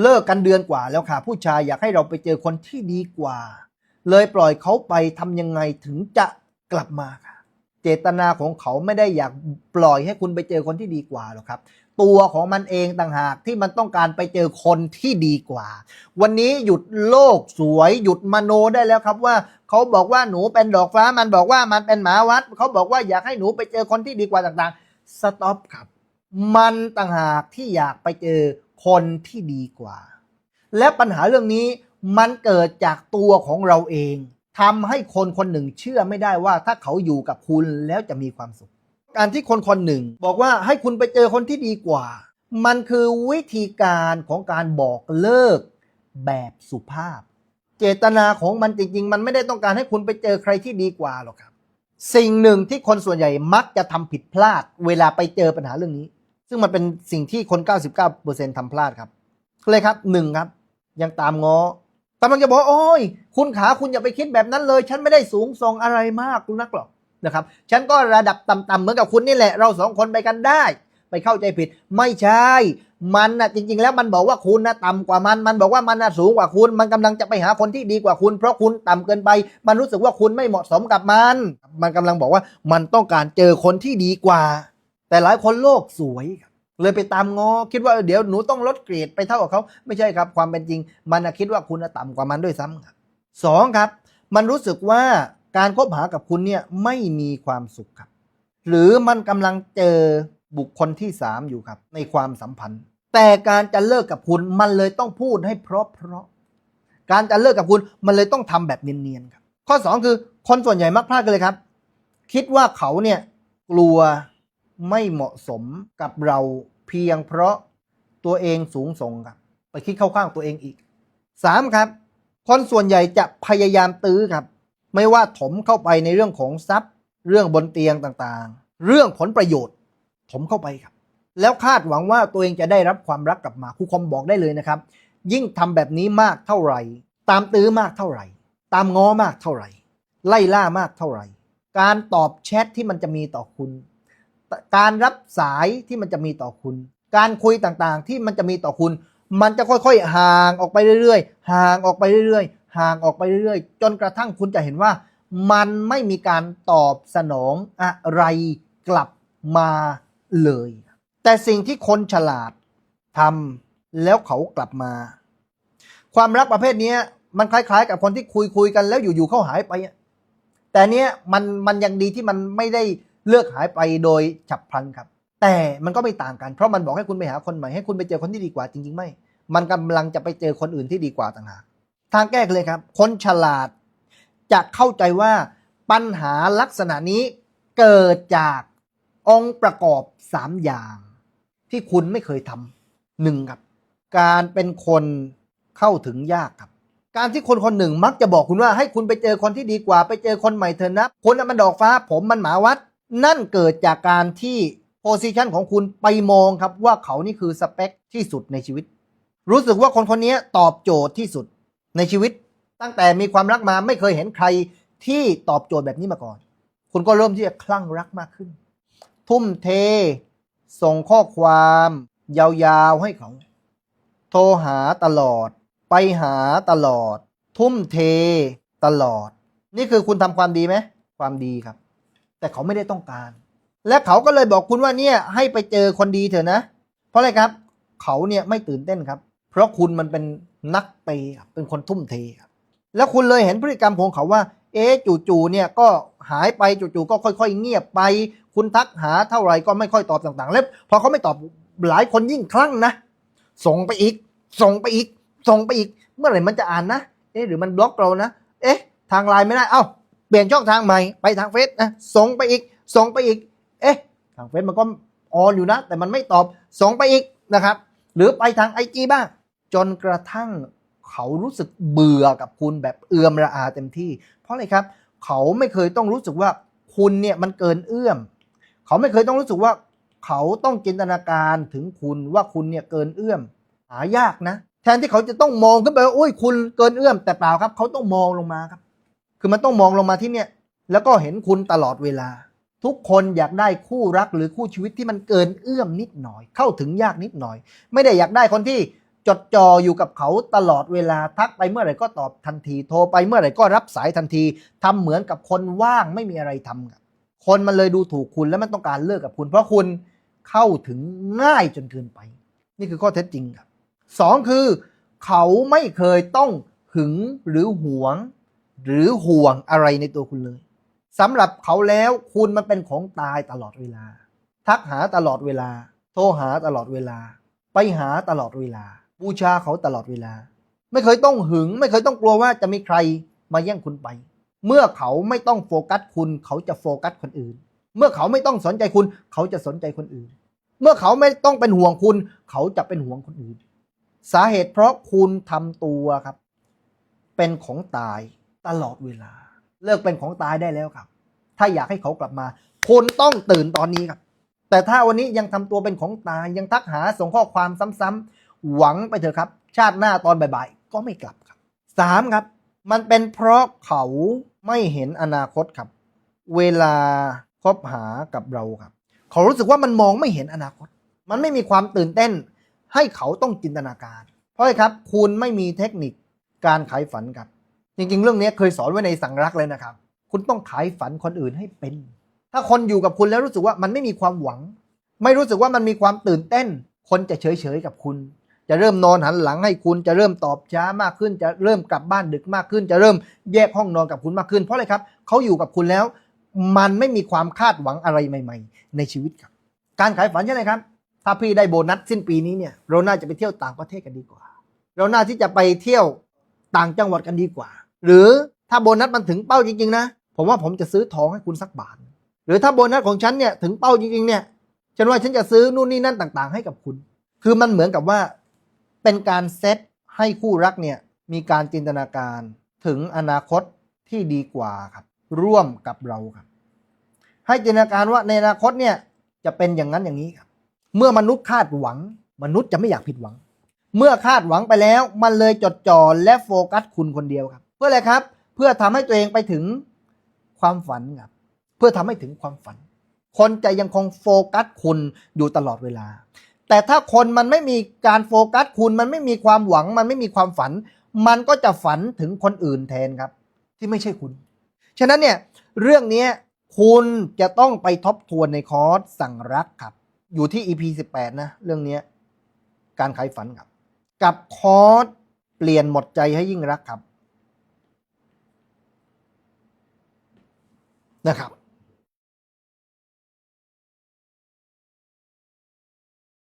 เลิกกันเดือนกว่าแล้วค่ะ ผู้ชายอยากให้เราไปเจอคนที่ดีกว่า เลยปล่อยเขาไปทำยังไงถึงจะกลับมาค่ะ เจตนาของเขาไม่ได้อยากปล่อยให้คุณไปเจอคนที่ดีกว่าหรอกครับ ตัวของมันเองต่างหากที่มันต้องการไปเจอคนที่ดีกว่า วันนี้หยุดโลกสวยหยุดมโนได้แล้วครับว่าเขาบอกว่าหนูเป็นดอกฟ้า มันบอกว่ามันเป็นหมาวัดเขาบอกว่าอยากให้หนูไปเจอคนที่ดีกว่าต่างๆสต็อปครับ มันต่างหากที่อยากไปเจอ คนที่ดีกว่า และปัญหาเรื่องนี้มันเกิดจากตัวของเราเองทำให้คนคนหนึ่งเชื่อไม่ได้ว่าถ้าเขาอยู่กับคุณแล้วจะมีความสุข การที่คนคนหนึ่งบอกว่าให้คุณไปเจอคนที่ดีกว่า มันคือวิธีการของการบอกเลิกแบบสุภาพ เจตนาของมันจริง ๆ มันไม่ได้ต้องการให้คุณไปเจอใครที่ดีกว่าหรอกครับ สิ่งหนึ่งที่คนส่วนใหญ่มักจะทำผิดพลาด เวลาไปเจอปัญหาเรื่องนี้ ซึ่งมันเป็นสิ่งที่คน 99%ทำพลาดครับเลยครับหนึ่งครับ ยังตามง้อกำลังจะบอกโอ้ย คุณขาคุณอย่าไปคิดแบบนั้นเลย ฉันไม่ได้สูงส่งอะไรมากนักหรอกนะครับ ฉันก็ระดับต่ำๆเหมือนกับคุณนี่แหละ เราสองคนไปกันได้ ไปเข้าใจผิด ไม่ใช่ มันนะจริง ๆ แล้วมันบอกว่าคุณนะต่ำกว่ามัน มันบอกว่ามันนะสูงกว่าคุณ มันกำลังจะไปหาคนที่ดีกว่าคุณ เพราะคุณต่ำเกินไป มันรู้สึกว่าคุณไม่เหมาะสมกับมัน มันกำลังบอกว่ามันต้องการเจอคนที่ดีกว่า แต่หลายคนโลกสวยครับเลยไปตามงอคิดว่าเดี๋ยวหนูต้องลดเกรดไปเท่ากับเขาไม่ใช่ครับ ความเป็นจริง มันคิดว่าคุณต่ำกว่ามันด้วยซ้ำครับสองครับ มันรู้สึกว่าการคบหากับคุณเนี่ยไม่มีความสุขครับ หรือมันกำลังเจอบุคคลที่สามอยู่ครับ ในความสัมพันธ์ แต่การจะเลิกกับคุณมันเลยต้องพูดให้เพราะเพราะๆการจะเลิกกับคุณมันเลยต้องทำแบบเนียนๆครับ ข้อสองคือคนส่วนใหญ่มักพลาดกันเลยครับ คิดว่าเขาเนี่ยกลัว ไม่เหมาะสมกับเราเพียงเพราะตัวเองสูงส่งครับ ไปคิดเข้าข้างตัวเองอีกสามครับ คนส่วนใหญ่จะพยายามตื้อครับ ไม่ว่าถมเข้าไปในเรื่องของทรัพย์ เรื่องบนเตียงต่างๆ เรื่องผลประโยชน์ ถมเข้าไปครับ แล้วคาดหวังว่าตัวเองจะได้รับความรักกลับมาครูคอมบอกได้เลยนะครับ ยิ่งทำแบบนี้มากเท่าไหร่ ตามตื้อมากเท่าไหร่ ตามง้อมากเท่าไหร่ ไล่ล่ามากเท่าไหร่ การตอบแชทที่มันจะมีต่อคุณ การรับสายที่มันจะมีต่อคุณ การคุยต่างๆที่มันจะมีต่อคุณ มันจะค่อยๆห่างออกไปเรื่อยๆ ห่างออกไปเรื่อยๆ ห่างออกไปเรื่อยๆ จนกระทั่งคุณจะเห็นว่า มันไม่มีการตอบสนองอะไรกลับมาเลย แต่สิ่งที่คนฉลาดทำแล้วเขากลับมา ความรักประเภทนี้มันคล้าย ๆ กับคนที่คุยคุยกันแล้วอยู่ๆเขาหายไปแต่เนี้ยมันมันยังดีที่มันไม่ได้ เลือกหายไปโดยฉับพลันครับ แต่มันก็ไม่ต่างกันเพราะมันบอกให้คุณไปหาคนใหม่ให้คุณไปเจอคนที่ดีกว่าจริง ๆ ไม่ มันกำลังจะไปเจอคนอื่นที่ดีกว่าต่างหากทางแก้เลยครับ คนฉลาดจะเข้าใจว่าปัญหาลักษณะนี้เกิดจากองค์ประกอบสามอย่าง ที่คุณไม่เคยทำหนึ่งครับ การเป็นคนเข้าถึงยากครับ การที่คนคนหนึ่งมักจะบอกคุณว่าให้คุณไปเจอคนที่ดีกว่า ไปเจอคนใหม่เถอะนะคนนั้นมันดอกฟ้าผมมันหมาวัด นั่นเกิดจากการที่โพซิชันของคุณไปมองครับว่าเขานี่คือสเปคที่สุดในชีวิต รู้สึกว่าคนคนนี้ตอบโจทย์ที่สุดในชีวิต ตั้งแต่มีความรักมาไม่เคยเห็นใครที่ตอบโจทย์แบบนี้มาก่อน คุณก็เริ่มที่จะคลั่งรักมากขึ้น ทุ่มเท ส่งข้อความ ยาวๆให้เขา โทรหาตลอด ไปหาตลอด ทุ่มเท ตลอด นี่คือคุณทำความดีไหม ความดีครับ แต่เขาไม่ได้ต้องการ และเขาก็เลยบอกคุณว่าเนี่ยให้ไปเจอคนดีเถอะนะ เพราะอะไรครับ เขาเนี่ยไม่ตื่นเต้นครับ เพราะคุณมันเป็นนักเปย์เป็นคนทุ่มเทครับแล้วคุณเลยเห็นพฤติกรรมของเขาว่า เอ๊ะจู่ๆเนี่ยก็หายไปจู่ๆก็ค่อย ๆ เงียบไป คุณทักหาเท่าไหร่ก็ไม่ค่อยตอบต่างๆ แล้วพอเขาไม่ตอบหลายคนยิ่งคลั่งนะ ส่งไปอีก ส่งไปอีก ส่งไปอีก เมื่อไหร่มันจะอ่านนะ เอ๊ะหรือมันบล็อกเรานะ เอ๊ะ ทางไลน์ไม่ได้ เอ้า ปลี่ยนช่องทางใหม่ไปทางเฟซนะส่งไปอีกส่งไปอีก เอ๊ะ ทางเฟซมันก็ออนอยู่นะ แต่มันไม่ตอบส่งไปอีกนะครับ หรือไปทางไอจีบ้าง จนกระทั่งเขารู้สึกเบื่อกับคุณแบบเอือมระอาเต็มที่ เพราะอะไรครับ เขาไม่เคยต้องรู้สึกว่าคุณเนี่ยมันเกินเอื้อม เขาไม่เคยต้องรู้สึกว่า เขาต้องจินตนาการถึงคุณว่าคุณเนี่ยเกินเอื้อม หายากนะ แทนที่เขาจะต้องมองขึ้นไปว่าโอ้ยคุณเกินเอื้อม แต่เปล่าครับ เขาต้องมองลงมาครับ คือมันต้องมองลงมาที่เนี่ย แล้วก็เห็นคุณตลอดเวลา ทุกคนอยากได้คู่รักหรือคู่ชีวิตที่มันเกินเอื้อมนิดหน่อย เข้าถึงยากนิดหน่อย ไม่ได้อยากได้คนที่จดจ่ออยู่กับเขาตลอดเวลาทักไปเมื่อไหร่ก็ตอบทันที โทรไปเมื่อไหร่ก็รับสายทันทีทำเหมือนกับคนว่างไม่มีอะไรทำครับคนมันเลยดูถูกคุณแล้วมันต้องการเลิกกับคุณ เพราะคุณเข้าถึงง่ายจนเกินไป นี่คือข้อเท็จจริงครับสองคือ เขาไม่เคยต้องหึงหรือหวง หรือห่วงอะไรในตัวคุณเลยสำหรับเขาแล้วคุณมันเป็นของตายตลอดเวลา ทักหาตลอดเวลา โทรหาตลอดเวลา ไปหาตลอดเวลา บูชาเขาตลอดเวลา ไม่เคยต้องหึง ไม่เคยต้องกลัวว่าจะมีใครมาแย่งคุณไป เมื่อเขาไม่ต้องโฟกัสคุณ เขาจะโฟกัสคนอื่น เมื่อเขาไม่ต้องสนใจคุณ เขาจะสนใจคนอื่น เมื่อเขาไม่ต้องเป็นห่วงคุณ เขาจะเป็นห่วงคนอื่น สาเหตุเพราะคุณทำตัวครับ เป็นของตาย ตลอดเวลา เลิกเป็นของตายได้แล้วครับ ถ้าอยากให้เขากลับมาคุณต้องตื่นตอนนี้ครับ แต่ถ้าวันนี้ยังทำตัวเป็นของตายยังทักหาส่งข้อความซ้ำๆหวังไปเถอะครับ ชาติหน้าตอนบ่ายๆก็ไม่กลับครับสามครับ มันเป็นเพราะเขาไม่เห็นอนาคตครับ เวลาคบหากับเราครับ เขารู้สึกว่ามันมองไม่เห็นอนาคต มันไม่มีความตื่นเต้น ให้เขาต้องจินตนาการ เพราะครับ คุณไม่มีเทคนิคการขายฝันครับ จริงๆ เรื่องนี้เคยสอนไว้ในสั่งรักเลยนะครับ คุณต้องขายฝันคนอื่นให้เป็น ถ้าคนอยู่กับคุณแล้วรู้สึกว่ามันไม่มีความหวัง ไม่รู้สึกว่ามันมีความตื่นเต้น คนจะเฉยๆกับคุณ จะเริ่มนอนหันหลังให้คุณ จะเริ่มตอบช้ามากขึ้น จะเริ่มกลับบ้านดึกมากขึ้น จะเริ่มแยกห้องนอนกับคุณมากขึ้น เพราะอะไรครับเขาอยู่กับคุณแล้ว มันไม่มีความคาดหวังอะไรใหม่ ๆ ในชีวิตครับ การขายฝันใช่ไหมครับ ถ้าพี่ได้โบนัสสิ้นปีนี้เนี่ย เราน่าจะไปเที่ยวต่างประเทศกันดีกว่า เราน่าที่จะไปเที่ยวต่างจังหวัดกันดีกว่า หรือถ้าโบนัสมันถึงเป้าจริง ๆ นะ ผมว่าผมจะซื้อทองให้คุณสักบาท หรือถ้าโบนัสของฉันเนี่ยถึงเป้าจริง ๆ เนี่ย ฉันว่าฉันจะซื้อนู่นนี่นั่นต่าง ๆ ให้กับคุณ คือมันเหมือนกับว่า เป็นการเซตให้คู่รักเนี่ยมีการจินตนาการถึงอนาคตที่ดีกว่าครับ ร่วมกับเราครับ ให้จินตนาการว่าในอนาคตเนี่ยจะเป็นอย่างนั้นอย่างนี้ครับ เมื่อมนุษย์คาดหวัง มนุษย์จะไม่อยากผิดหวัง เมื่อคาดหวังไปแล้ว มันเลยจดจ่อและโฟกัสคุณคนเดียวครับ พื่ออะไรครับ เพื่อทำให้ตัวเองไปถึงความฝันครับ เพื่อทำให้ถึงความฝัน คนจะยังคงโฟกัสคุณอยู่ตลอดเวลา แต่ถ้าคนมันไม่มีการโฟกัสคุณมันไม่มีความหวัง มันไม่มีความฝัน มันก็จะฝันถึงคนอื่นแทนครับ ที่ไม่ใช่คุณ ฉะนั้นเนี่ยเรื่องนี้คุณจะต้องไปทบทวนในคอร์สสั่งรักครับ อยู่ที่ EP 18 นะ เรื่องนี้การขายฝันครับ กับคอร์สเปลี่ยนหมดใจให้ยิ่งรักครับ นะครับ